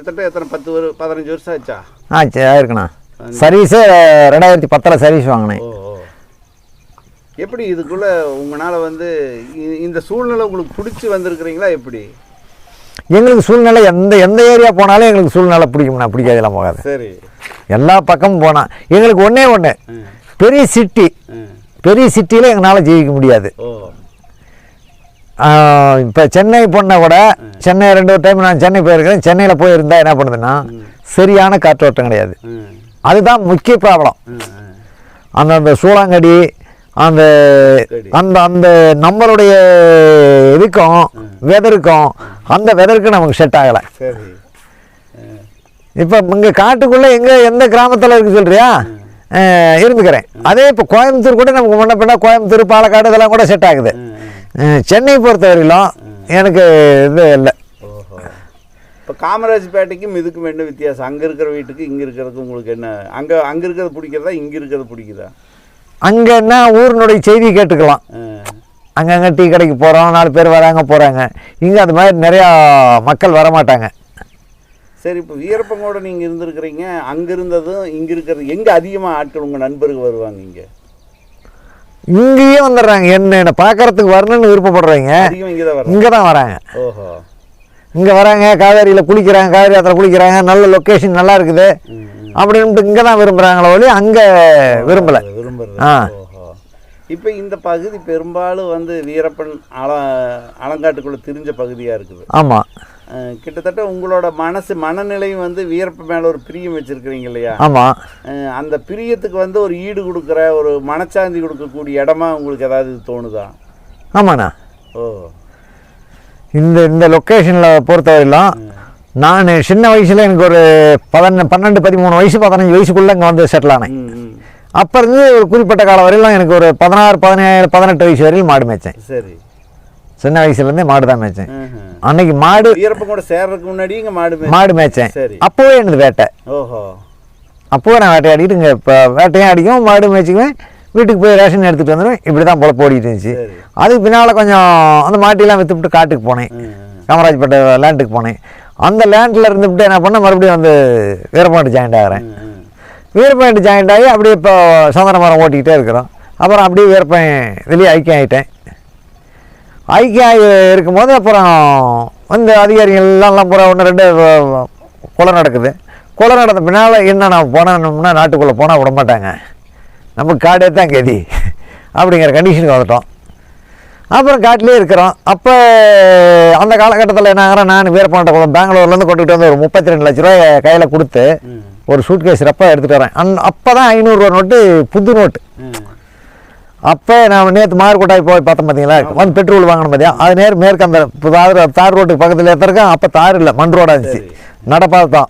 கிட்டத்தட்ட எத்தனை பத்து ஒரு பதினஞ்சு வருஷம் ஆச்சா? ஆ ஆயிருக்குண்ணா. சர்வீஸு ரெண்டாயிரத்தி பத்தில் சர்வீஸ் வாங்கினேன். எப்படி இதுக்குள்ள உங்களால வந்து இந்த சூழ்நிலை உங்களுக்கு பிடிச்சி வந்திருக்கிறீங்களா எப்படி? எங்களுக்கு சூழ்நிலை எந்த எந்த ஏரியா போனாலும் எங்களுக்கு சூழ்நிலை பிடிக்கும்ண்ணா பிடிக்காதெல்லாம் போகாது. சரி. எல்லா பக்கமும் போனால் எங்களுக்கு ஒன்றே ஒன்று பெரிய சிட்டி. பெரிய சிட்டியில் எங்களால் ஜீவிக்க முடியாது. இப்போ சென்னை போனால் கூட சென்னை ரெண்டு டைம் நான் சென்னை போயிருக்கிறேன். சென்னையில் போயிருந்தா என்ன பண்ணுதுன்னா சரியான காற்றோட்டம் கிடையாது. அதுதான் முக்கிய ப்ராப்ளம். அந்த அந்த சூளாங்கடி அந்த. அந்த அந்த நம்மளுடைய இதுக்கும் வெதருக்கும் அந்த வெதருக்கு நமக்கு செட் ஆகலை. இப்போ இங்கே காட்டுக்குள்ளே எங்கே எந்த கிராமத்தில் இருக்கு சொல்றியா? அஹ், இருந்துக்கிறேன். அதே இப்போ கோயம்புத்தூர் கூட நமக்கு முன்ன பின்ன கோயம்புத்தூர் பாலக்காடு இதெல்லாம் கூட செட் ஆகுது. சென்னை பொறுத்தவரையிலும் எனக்கு இது இல்லை. இப்போ காமராஜ்பேட்டைக்கும் இதுக்கும் என்ன வித்தியாசம்? அங்கே இருக்கிற வீட்டுக்கு இங்கே இருக்கிறதுக்கு உங்களுக்கு என்ன? அங்கே அங்கே இருக்கிறது பிடிக்கிறதா இங்கே இருக்கிறது பிடிக்குதா? அங்கே என்ன ஊரினுடைய செய்தி கேட்டுக்கலாம். அங்கங்கே டீ கடைக்கு போகிறோம் நாலு பேர் வராங்க போகிறாங்க இங்கே அது மாதிரி நிறையா மக்கள் வரமாட்டாங்க. சரி இப்போ வீரப்பங்கோட நீங்கள் இருந்திருக்கிறீங்க அங்கே இருந்ததும் இங்கே இருக்கிறது எங்கே அதிகமாக ஆட்கள் உங்கள் நண்பர்கள் வருவாங்க இங்கே? இங்கேயே வந்துடுறாங்க. என்ன என்னை பார்க்கறதுக்கு வரணும்னு விருப்பப்படுறவங்க அதிகம் இங்கே தான் வரும் இங்கே தான் வராங்க. ஓஹோ. இங்கே வராங்க காவேரியில் குளிக்கிறாங்க காவேரி ஆற்றுல குளிக்கிறாங்க நல்ல லொக்கேஷன் நல்லா இருக்குது. அப்படின்ட்டு இங்கே தான் விரும்புகிறாங்களே ஒழி அங்கே விரும்பலை. ஆ. இப்போ இந்த பகுதி பெரும்பாலும் வந்து வீரப்பன் அல அலங்காட்டுக்குள்ளே திரிஞ்ச பகுதியாக இருக்குது. ஆமாம் கிட்டத்தட்ட உங்களோட மனசு மனநிலையும் வந்து வீரப்ப மேலே ஒரு பிரியம் வச்சுருக்கிறீங்க இல்லையா? ஆமாம் அந்த பிரியத்துக்கு வந்து ஒரு ஈடு கொடுக்குற ஒரு மனச்சாந்தி கொடுக்கக்கூடிய இடமா உங்களுக்கு ஏதாவது தோணுதா? ஆமாண்ணா. ஓ. இந்த இந்த லொக்கேஷனில் பொறுத்தவரையிலும் நான் சின்ன வயசில் எனக்கு ஒரு பதினெண்டு பன்னெண்டு பதிமூணு வயசு பதினஞ்சு வயசுக்குள்ளே இங்கே வந்து செட்டில் ஆனேன். அப்போ இருந்து ஒரு குறிப்பிட்ட காலம் வரையிலும் எனக்கு ஒரு பதினாறு பதினேழு பதினெட்டு வயசு வரையிலும் மாடு மேய்ச்சேன். சரி. சின்ன வயசுலேருந்தே மாடு தான் மேய்ச்சேன். அன்னைக்கு மாடு வீரப்பன் கூட சேர்றதுக்கு முன்னாடி இங்கே மாடு மாடு மேய்ச்சேன். அப்போவே எனது வேட்டை. ஓஹோ. அப்போவே நான் வேட்டையாடிட்டு இங்கே இப்போ வேட்டையும் அடிக்கும் மாடு மேய்ச்சிக்குவேன். வீட்டுக்கு போய் ரேஷன் எடுத்துகிட்டு வந்துடுவேன். இப்படி தான் பொழப்பு ஓடிட்டு இருந்துச்சு அதுக்கு பின்னால் கொஞ்சம் அந்த மாட்டிலாம் விற்றுவிட்டு காட்டுக்கு போனேன். காமராஜ்பேட்டை லேண்டுக்கு போனேன். அந்த லேண்டில் இருந்துவிட்டு என்ன பண்ண மறுபடியும் வந்து வீரப்பாண்டி ஜாயிண்ட் ஆகிறேன். வீரப்பாண்டி ஜாயிண்ட் ஆகி அப்படியே இப்போ சந்தன மரம் ஓட்டிக்கிட்டே இருக்கிறோம். அப்புறம் அப்படியே வீரப்பன் வெளியே ஐக்கியம் ஆகிட்டேன் ஐக்கியம் இருக்கும்போது அப்புறம் வந்து அதிகாரிகள் எல்லாம் பூரா ஒன்று ரெண்டு கொலை நடக்குது. கொலை நடந்த பின்னால் என்ன நான் போனோம்னா நாட்டுக்குள்ளே போனால் விட மாட்டாங்க. நமக்கு காடே தான் கதி அப்படிங்கிற கண்டிஷனுக்கு வந்துட்டோம். அப்புறம் காட்டிலே இருக்கிறோம். அப்போ அந்த காலகட்டத்தில் என்ன நான் வீரப்பாண்ட குளம் பெங்களூர்லேருந்து கொண்டுகிட்டு வந்து ஒரு முப்பத்தி ரெண்டு லட்ச ரூபாய் கையில் கொடுத்து ஒரு சூட் கேஸ் ரப்பா எடுத்துகிட்டு வரேன். அந் அப்போ தான் ஐநூறுரூவா நோட்டு புது நோட்டு. அப்போ நான் நேற்று மார்க்கோட்டாய் போய் பார்த்தேன் பார்த்தீங்களா வந்து பெட்ரோல் வாங்கணும் பார்த்தியா அது நேர் மேற்கு அந்த தார் தார் ரோட்டுக்கு பக்கத்தில் எடுத்துருக்கேன் அப்போ தார் இல்லை மண் ரோடாக இருந்துச்சு. நடப்பாது தான்.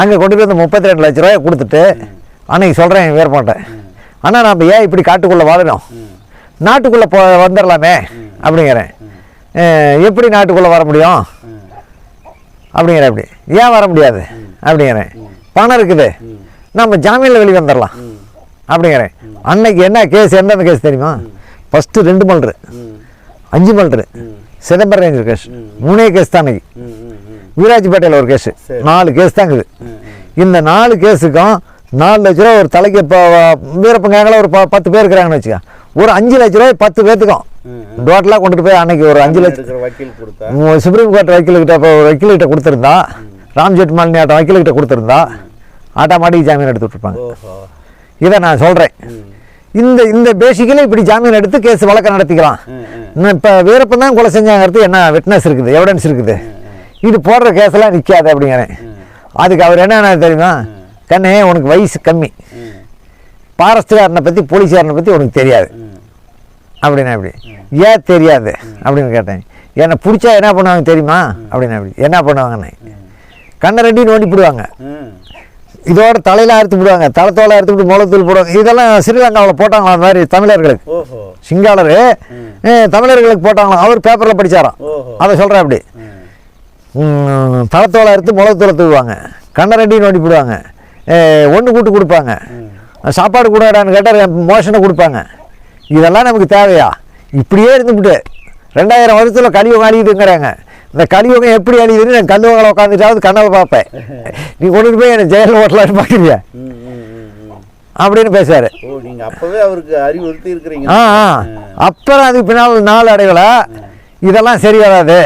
அங்கே கொண்டுட்டு வந்து முப்பத்தி ரெண்டு லட்ச ரூபாய் கொடுத்துட்டு அன்னைக்கு சொல்கிறேன் என் வீரப்பாட்டேன் அண்ணா நம்ம ஏன் இப்படி காட்டுக்குள்ளே வாழணும்? நாட்டுக்குள்ளே போ வந்துடலாமே அப்படிங்கிறேன். எப்படி நாட்டுக்குள்ளே வர முடியும்? ம் அப்படிங்கிற அப்படி. ஏன் வர முடியாது? அப்படிங்கிறேன். பணம் இருக்குது. நம்ம ஜாமீனில் வெளியே வந்துடலாம் அப்படிங்கிறேன். அன்னைக்கு என்ன கேஸ் எந்தெந்த கேஸ் தெரியுமா? ஃபஸ்ட்டு ரெண்டு மல்று ம். அஞ்சு மல்று ம். Chidambaram ranger case. மூணே கேஸ் தான் அன்னைக்கு. வீராஜ்பேட்டையில் ஒரு கேஸு. நாலு கேஸ் தான் இருக்குது. இந்த நாலு கேஸுக்கும் நாலு லட்ச ரூபா ஒரு தலைக்கு இப்போ வீரப்பங்காங்கள ஒரு ப- பத்து பேர் இருக்கிறாங்கன்னு வச்சுக்க. ஒரு அஞ்சு லட்ச ரூபாய் பத்து பேர்த்துக்கும் டோட்டலாக கொண்டுட்டு போய் அன்னைக்கு ஒரு அஞ்சு லட்சம் சுப்ரீம் கோர்ட் வக்கீல்கிட்ட இப்போ ஒரு வக்கீல்கிட்ட கொடுத்துருந்தா ராம் ஜெட்மாலினி ஆட்டம் வக்கீல்கிட்ட கொடுத்துருந்தா ஆட்டோமேட்டிக் ஜாமீன் எடுத்து விட்டுருப்பாங்க. ஓஹோ. இதை நான் சொல்கிறேன் இந்த இந்த பேசிக்கலி இப்படி ஜாமீன் எடுத்து கேஸ் வழக்கம் நடத்திக்கலாம். இன்னும் இப்போ வீரப்பன் தான் கொலை செஞ்சாங்கிறது என்ன விட்னஸ் இருக்குது எவிடன்ஸ் இருக்குது. இது போடுற கேஸெல்லாம் நிற்காது அப்படிங்கிறேன். அதுக்கு அவர் என்ன தெரியுமா? கண்ணே உனக்கு வயசு கம்மி. ம். ஃபாரஸ்ட்காரனை பற்றி போலீஸ்காரனை பற்றி உனக்கு தெரியாது. அப்படின்னா அப்படி ஏன் தெரியாது? அப்படின்னு கேட்டேன். என்னை பிடிச்சா என்ன பண்ணுவாங்க தெரியுமா? அப்படின்னா அப்படி என்ன பண்ணுவாங்கன்னு. கண்ணை ரெண்டி நோண்டி போடுவாங்க. இதோட தலையில அறுத்து போடுவாங்க தளத்தோலை அறுத்து விட்டு முளத்தூள் போடுவாங்க. இதெல்லாம் ஸ்ரீலங்காவில் போட்டாங்களா அந்த மாதிரி தமிழர்களுக்கு சிங்களர் தமிழர்களுக்கு போட்டாங்களாம். அவர் பேப்பரில் படிச்சாராம். ஓஹோ. அதை சொல்கிறேன் அப்படி. தளத்தோலை அறுத்து முளத்தூளை தூவாங்க கண்ணை ரெண்டி நோண்டி போடுவாங்க. ஒன்று கூட்டு கொடுப்பாங்க. சாப்பாடு கூடாடான்னு கேட்டால் மோஷனை கொடுப்பாங்க. இதெல்லாம் நமக்கு தேவையா? இப்படியே இருந்துவிட்டு ரெண்டாயிரம் வருஷத்தில் கழிவு காலிதுங்கிறாங்க இந்த கலியுகம் எப்படி அழியுதுன்னு நான் கல்லுவங்களை உட்காந்துட்டாவது கனவை பார்ப்பேன். நீ கொண்டுட்டு போய் என்னை ஜெயிலில் ஓட்டலான்னு பார்க்குறியா. அப்படின்னு நீங்க அப்பவே அவருக்கு அறிவுறுத்தி இருக்கிறீங்க. ஆ ஆ. அப்புறம் அதுக்கு பின்னால் நாள் அடைவுல இதெல்லாம் சரி வராது.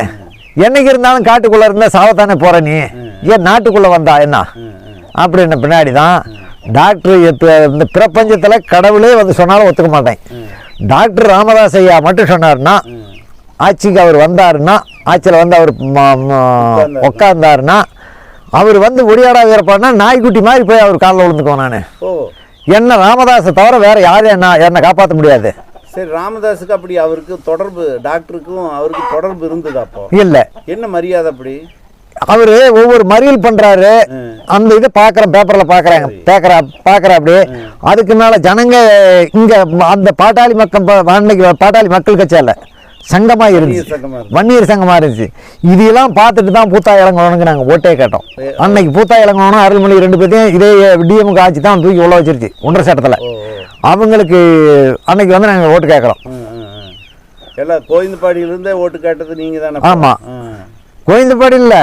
என்னைக்கு இருந்தாலும் காட்டுக்குள்ளே இருந்தால் சாவத்தானே போகிற நீ? ஏன் நாட்டுக்குள்ளே வந்தா என்ன. அப்படின்ன பின்னாடி தான் டாக்டர் இப்போ இந்த பிரபஞ்சத்தில் கடவுளே வந்து சொன்னாலும் ஒத்துக்க மாட்டேன். டாக்டர் ராமதாஸ் ஐயா மட்டும் சொன்னாருன்னா ஆட்சிக்கு அவர் வந்தாருன்னா ஆட்சியில் வந்து அவர் உட்கார்ந்தாருன்னா அவர் வந்து ஒடியாடா வீரப்பான்னா நாய்க்குட்டி மாதிரி போய் அவர் காலில் விழுந்துக்குவோம் நான். என்ன ராமதாஸை தவிர வேற யாரும் என்ன என்னை காப்பாற்ற முடியாது. சரி ராமதாஸுக்கு அப்படி அவருக்கு தொடர்பு டாக்டருக்கும் அவருக்கு தொடர்பு இருந்தது அப்போ? இல்லை. என்ன மரியாதை அப்படி? அவர் ஒவ்வொரு மறியல் பண்றாரு. ம். அந்த இது பார்க்குறேன் பேப்பரில் பார்க்குறேன் பேக்கிற பார்க்குற அப்படி. அதுக்கு மேலே ஜனங்க இங்கே அந்த பாட்டாளி மக்கள் அன்னைக்கு பாட்டாளி மக்கள் கட்சியில் சங்கமாக இருந்துச்சு. வன்னியர் சங்கமாக இருந்துச்சு. இதெல்லாம் பார்த்துட்டு தான் பூத்தா இளங்கோனுக்கு நாங்கள் ஓட்டே கேட்டோம். அன்னைக்கு பூத்தா இளங்கோனும் அருள்மொழி ரெண்டு பேர்த்தையும் இதே டிஎம்கு ஆட்சி தான் தூக்கி உள்ள வச்சிருச்சு ஒன்றரை சட்டத்தில். அவங்களுக்கு அன்னைக்கு வந்து நாங்கள் ஓட்டு கேட்குறோம். எல்லாம் கோவிந்தபாடியிலிருந்தே ஓட்டு கேட்டது நீங்க தானே ஆமா. கோவிந்தபாடி இல்லை.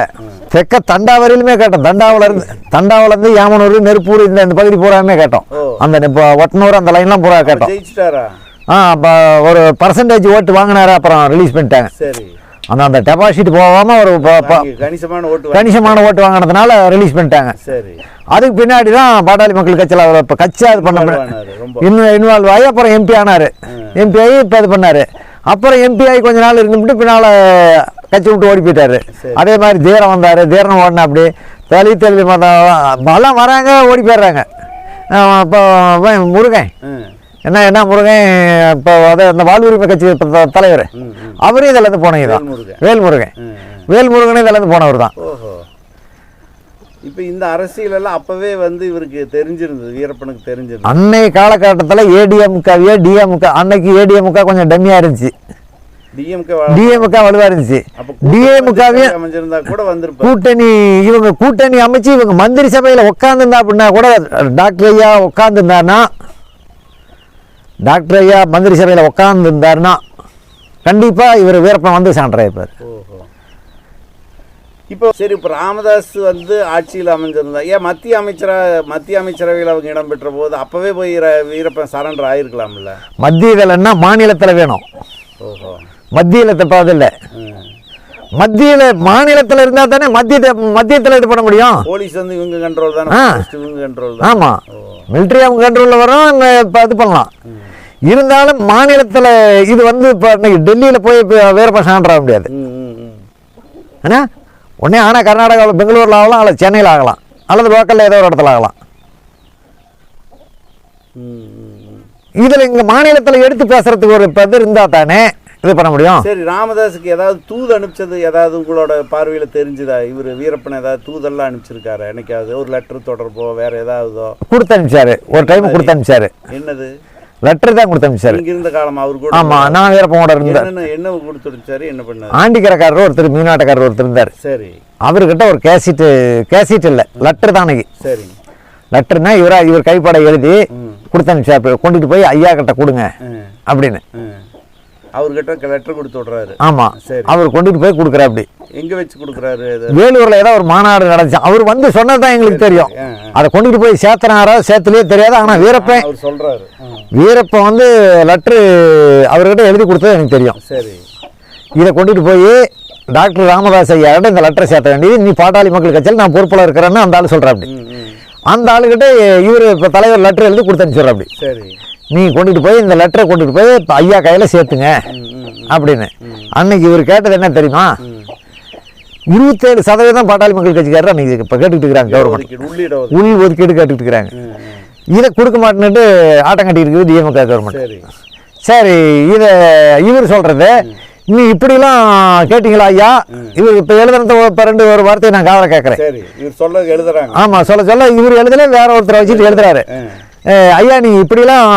தெக்க தண்டாவரையிலுமே கேட்டோம். தண்டாவில் இருந்து தண்டாவில் இருந்து யாமனூர் நெருப்பூர் இந்த இந்த பகுதி பூராமே கேட்டோம். அந்த ஒட்டனூர் அந்த லைன்லாம் பூரா கேட்டோம். ஜெயிச்சிட்டாரா? ஆ அப்போ ஒரு பர்சன்டேஜ் ஓட்டு வாங்கினாரு அப்புறம் ரிலீஸ் பண்ணிட்டாங்க சரி அந்த அந்த டெபாசிட் போகாமல் ஒரு கணிசமான ஓட்டு கணிசமான ஓட்டு வாங்கினதுனால ரிலீஸ் பண்ணிட்டாங்க சரி அதுக்கு பின்னாடி தான் பாட்டாளி மக்கள் கட்சியில் அவர் இப்போ கட்சியாக இது பண்ண இன்னும் இன்வால்வ் ஆகி அப்புறம் எம்பி ஆனார் எம்பி ஆகி இப்போ இது பண்ணார் அப்புறம் எம்பி ஆகி கொஞ்ச நாள் இருந்துட்டு பின்னால் கட்சி விட்டு ஓடி போயிட்டாரு. அதே மாதிரி தீரம் வந்தார் தீரம் ஓடின அப்படி தெளி தெளிவி எல்லாம் வராங்க ஓடி போயிடுறாங்க இப்போ முருகன் என்ன என்ன முருகன் இப்போ அதை அந்த வாழ்வுரிமை கட்சி தலைவர். அவரும் இதிலேருந்து போனவங்க தான். வேல்முருகன். வேல்முருகன். இதிலேருந்து போனவர் தான். ஓஹோ. இப்போ இந்த அரசியல் எல்லாம் அப்பவே வந்து இவருக்கு தெரிஞ்சிருந்தது வீரப்பனுக்கு தெரிஞ்சிருந்தது. அன்னை காலகட்டத்தில் ஏடிஎம்காவே டிஎம்கா அன்னைக்கு ஏடிஎம்கா கொஞ்சம் டம்மியாக இருந்துச்சு. டிஎம்கே வலுவாக இருந்துச்சு. டிஎம்காவே அமைஞ்சிருந்தா கூட வந்திருப்பாரு. கூட்டணி இவங்க கூட்டணி அமைச்சு இவங்க மந்திரி சபையில் உட்காந்துருந்தா அப்படின்னா கூட டாக்டர் ஐயா உட்காந்துருந்தாருன்னா டாக்டர் ஐயா மந்திரி சபையில் உட்காந்துருந்தாருன்னா கண்டிப்பாக இவர் வீரப்பன் வந்து சான்றாயிருப்பார் ஓஹோ. இப்போ சரி இப்போ ராமதாஸ் வந்து ஆட்சியில் அமைஞ்சிருந்தா ஏன் மத்திய அமைச்சரா மத்திய அமைச்சரவையில் அவங்க இடம் பெற்ற போது அப்பவே போய் வீரப்பன் சரண்டர் ஆயிருக்கலாம்ல? மத்தியதில்னா மாநிலத்தில் வேணும். ஓஹோ. மத்தியில் தப்பாதில்லை. மத்தியில் மாநிலத்தில் இருந்தால் தானே மத்திய மத்தியத்தில் இது பண்ண முடியும். போலீஸ் வந்து இவங்க கண்ட்ரோல் தானே? இவங்க கண்ட்ரோல் ஆமாம் மிலிட்ரி அவங்க கண்ட்ரோலில் வரும் இப்போ இது பண்ணலாம். இருந்தாலும் மாநிலத்தில் இது வந்து இப்போ இன்னைக்கு டெல்லியில் போய் இப்போ வீரப்பன் சான்றாக முடியாது. ஏன்னா உடனே ஆனால் கர்நாடகாவில் பெங்களூரில் ஆகலாம் அல்லது சென்னையில் ஆகலாம் அல்லது லோக்கலில் ஏதோ ஒரு இடத்துல ஆகலாம். இதில் இங்கே மாநிலத்தில் எடுத்து பேசுறதுக்கு ஒரு இப்போ இது இருந்தால் தானே இது பண்ண முடியும்? சரி ராமதாஸுக்கு ஏதாவது தூது அனுப்பிச்சது ஏதாவது உங்களோட பார்வையில் தெரிஞ்சுதா? இவர் வீரப்பன் ஏதாவது தூதெல்லாம் அனுப்பிச்சிருக்காரு? என்னைக்காவது ஒரு லெட்டர் தொடர்போ வேற ஏதாவதோ? கொடுத்து அனுப்பிச்சாரு. ஒரு டைம் கொடுத்து அனுப்பிச்சாரு. என்னது? லெட்டர் தான் கொடுத்து அனுப்பிச்சாரு இங்க இருந்த காலம் அவர் கூட ஆமாம் நான் வீரப்பனோட இருந்தேன் என்னென்ன என்ன கொடுத்து அனுப்பிச்சாரு என்ன பண்ணாரு? ஆண்டிக்கரக்காரர் ஒருத்தர் மீனாட்டக்காரர் ஒருத்தர் இருந்தார். சரி. அவர்கிட்ட ஒரு கேசிட்டு கேசிட் இல்லை லெட்டர் தான் அன்னைக்கு. சரி. லெட்டர்னா இவரா இவர் கைப்பட எழுதி கொடுத்து அனுப்பிச்சாரு கொண்டுட்டு போய் ஐயா கிட்ட கொடுங்க அப்படின்னு. அவர்கிட்ட லெட்டர் கொடுத்து விடுறாரு. ஆமாம். அவர் கொண்டுட்டு போய் கொடுக்குற அப்படி. எங்க வச்சு கொடுக்குறாரு வேலூரில் ஏதோ ஒரு மாநாடு நடந்துச்சு. அவர் வந்து சொன்னது தான் எங்களுக்கு தெரியும். அதை கொண்டுட்டு போய் சேர்த்தனாரோ சேர்த்துலையோ தெரியாது. ஆனால் வீரப்பன் அவர் சொல்றாரு. ம், வீரப்பன் வந்து லெட்ரு அவர்கிட்ட எழுதி கொடுத்தது எனக்கு தெரியும். சரி. இதை கொண்டுட்டு போய் டாக்டர் ராமதாஸ் ஐயாட்ட இந்த லெட்டரை சேர்த்த வேண்டியது. நீ பாட்டாளி மக்கள் கட்சியில் நான் பொறுப்பில் இருக்கிறேன்னு அந்த ஆள் சொல்கிறா அப்படி. ம், ம். அந்த ஆளுகிட்ட இவர் இப்போ தலைவர் லெட்டர் எழுதி கொடுத்து அனுப்பிச்சுடுற அப்படி. சரி. நீ கொண்டுட்டு போய் இந்த லெட்டரை கொண்டுட்டு போய் இப்ப ஐயா கையில் சேர்த்துங்க. அப்படின்னு. அன்னைக்கு இவர் கேட்டது என்ன தெரியுமா? இருபத்தேழு சதவீதம் பாட்டாளி மக்கள் கட்சிக்காரர் அன்னைக்கு இப்போ கேட்டுக்கிட்டு இருக்கிறாங்க கவர்மெண்ட் உள் ஒதுக்கீடு கேட்டுக்கிட்டு இருக்கிறாங்க. இதை கொடுக்க மாட்டேன்னுட்டு ஆட்டம் கட்டி இருக்குது டிஎம்கே கவர்மெண்ட் சரி. இதை இவர் சொல்கிறது நீ இப்படிலாம் கேட்டிங்களா ஐயா? இவர் இப்போ எழுதுனது இப்போ ரெண்டு ஒரு வார்த்தையை நான் காவலை கேட்குறேன் ஆமாம் சொல்ல சொல்ல இவர் எழுதல வேற ஒருத்தரை வச்சுட்டு எழுதுறாரு. ஐயா நீ இப்படிலாம்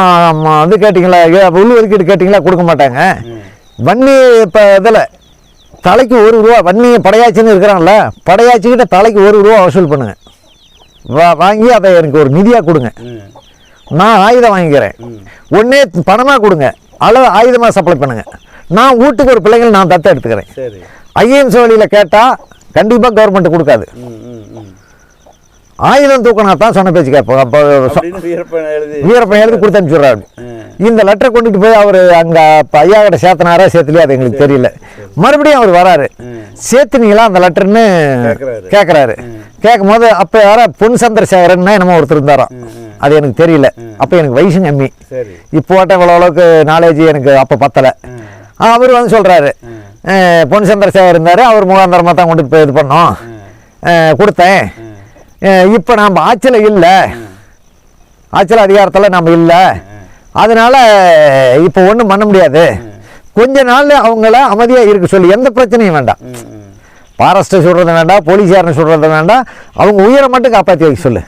இது கேட்டிங்களா? உள் ஒதுக்கீடு கேட்டிங்களா? கொடுக்க மாட்டாங்க. வன்னி இப்போ இதில் தலைக்கு ஒரு ரூபா வன்னி படையாச்சின்னு இருக்கிறான்ல படையாச்சிக்கிட்ட தலைக்கு ஒரு ரூபா வசூல் பண்ணுங்க. வா வாங்கி அதை எனக்கு ஒரு நிதியாக கொடுங்க. நான் ஆயுதம் வாங்கிக்கிறேன். ஒன்றே பணமாக கொடுங்க. அளவு ஆயுதமாக சப்ளை பண்ணுங்க. நான் வீட்டுக்கு ஒரு பிள்ளைங்கள் நான் தத்த எடுத்துக்கிறேன் சரி. ஐஎன்ஸ் வழியில் கேட்டால் கண்டிப்பாக கவர்மெண்ட் கொடுக்காது ஆயுதம் தூக்கினா தான் சொன்ன பேச்சு கேட்போம் அப்போ வீரப்பன் எழுதி கொடுத்து அனுப்பிச்சுடுறாரு. இந்த லெட்டரை கொண்டுட்டு போய் அவர் அங்கே ஐயா கிட்ட சேர்த்தனாரா சேர்த்துலையா அது எங்களுக்கு தெரியல. மறுபடியும் அவர் வராரு. சேர்த்துனீங்களா அந்த லெட்டர்னு. கேட்குறாரு. கேட்கும் போது அப்போ யாரா பொன் சந்திரசேகரன் என்னமோ ஒருத்தர் இருந்தாராம். அது எனக்கு தெரியல. அப்போ எனக்கு வயசு கம்மி இப்போ ஓட்ட இவ்வளோ அளவுக்கு நாலேஜ் எனக்கு அப்போ பத்தலை. அவர் வந்து சொல்கிறாரு பொன் சந்திரசேகர் இருந்தார். அவர் முகாந்தரமாக தான் கொண்டுட்டு போய் இது பண்ணோம். கொடுத்தேன். இப்போ நாம் ஆட்சியில் இல்லை. ஆட்சியில் அதிகாரத்தில் நம்ம இல்லை. அதனால் இப்போ ஒன்றும் பண்ண முடியாது. கொஞ்ச நாள் அவங்கள அமைதியாக இருக்க சொல்லி எந்த பிரச்சனையும் வேண்டாம். ஃபாரஸ்ட்டை சொல்கிறது வேண்டாம் போலீஸாரனை சொல்கிறது வேண்டாம். அவங்க உயிரை மட்டும் காப்பாற்றி வைக்க சொல்லு.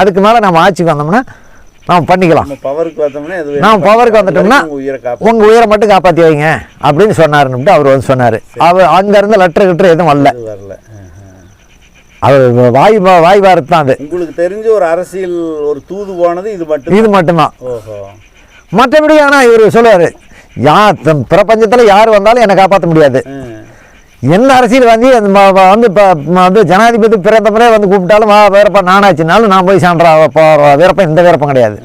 அதுக்கு மேலே நம்ம ஆட்சிக்கு வந்தோம்னா நாம் பண்ணிக்கலாம். பவருக்கு வந்தோம்னா நாம் பவருக்கு வந்துட்டோம்னா உங்கள் உயிரை மட்டும் காப்பாற்றி வைங்க அப்படின்னு சொன்னாருன்னுட்டு அவர் வந்து சொன்னார். அவர் அங்கேருந்து லெட்டர் கிட்டர் எதுவும் வரல. வரல. அவர் வாய் வாய் வார்த்தை தான் அது. உங்களுக்கு தெரிஞ்ச ஒரு அரசியல் ஒரு தூது போனது இது மட்டும் இது மட்டும்தான். மற்றபடி ஆனால் இவர் சொல்லுவார் யார் பிரபஞ்சத்தில் யார் வந்தாலும் என்னை காப்பாற்ற முடியாது. என்ன அரசியல் வந்து வந்து இப்போ வந்து ஜனாதிபதி பிறந்த முறை வந்து கூப்பிட்டாலும் வா வீரப்பா நானாச்சுனாலும் நான் போய் சான்றா வீரப்பன் இந்த வீரப்பம் கிடையாது.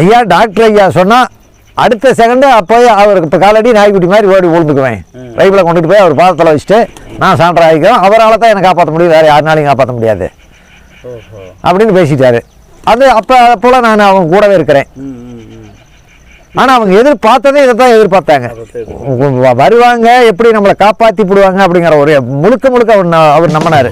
ஐயா டாக்டர் ஐயா சொன்னால் அடுத்த செகண்டு அப்போயே அவருக்கு இப்போ காலடி நாய்க்குட்டி மாதிரி ஓடி விழுந்துக்குவேன். ரைபில் கொண்டுட்டு போய் அவர் பாதத்தில் வச்சுட்டு நான் சான்றா ஆகிக்கிறோம். அவரால் தான் என்னை காப்பாற்ற முடியும். வேறு யாருனாலையும் காப்பாற்ற முடியாது. அப்படின்னு பேசிட்டாரு. அது அப்போ அப்போலாம் நான் அவங்க கூடவே இருக்கிறேன். ஆனால் அவங்க எதிர்பார்த்ததே இதை தான் எதிர்பார்த்தாங்க. வருவாங்க எப்படி நம்மளை காப்பாற்றி போடுவாங்க அப்படிங்கிற ஒரு முழுக்க முழுக்க அவர் அவர் நம்பினார்.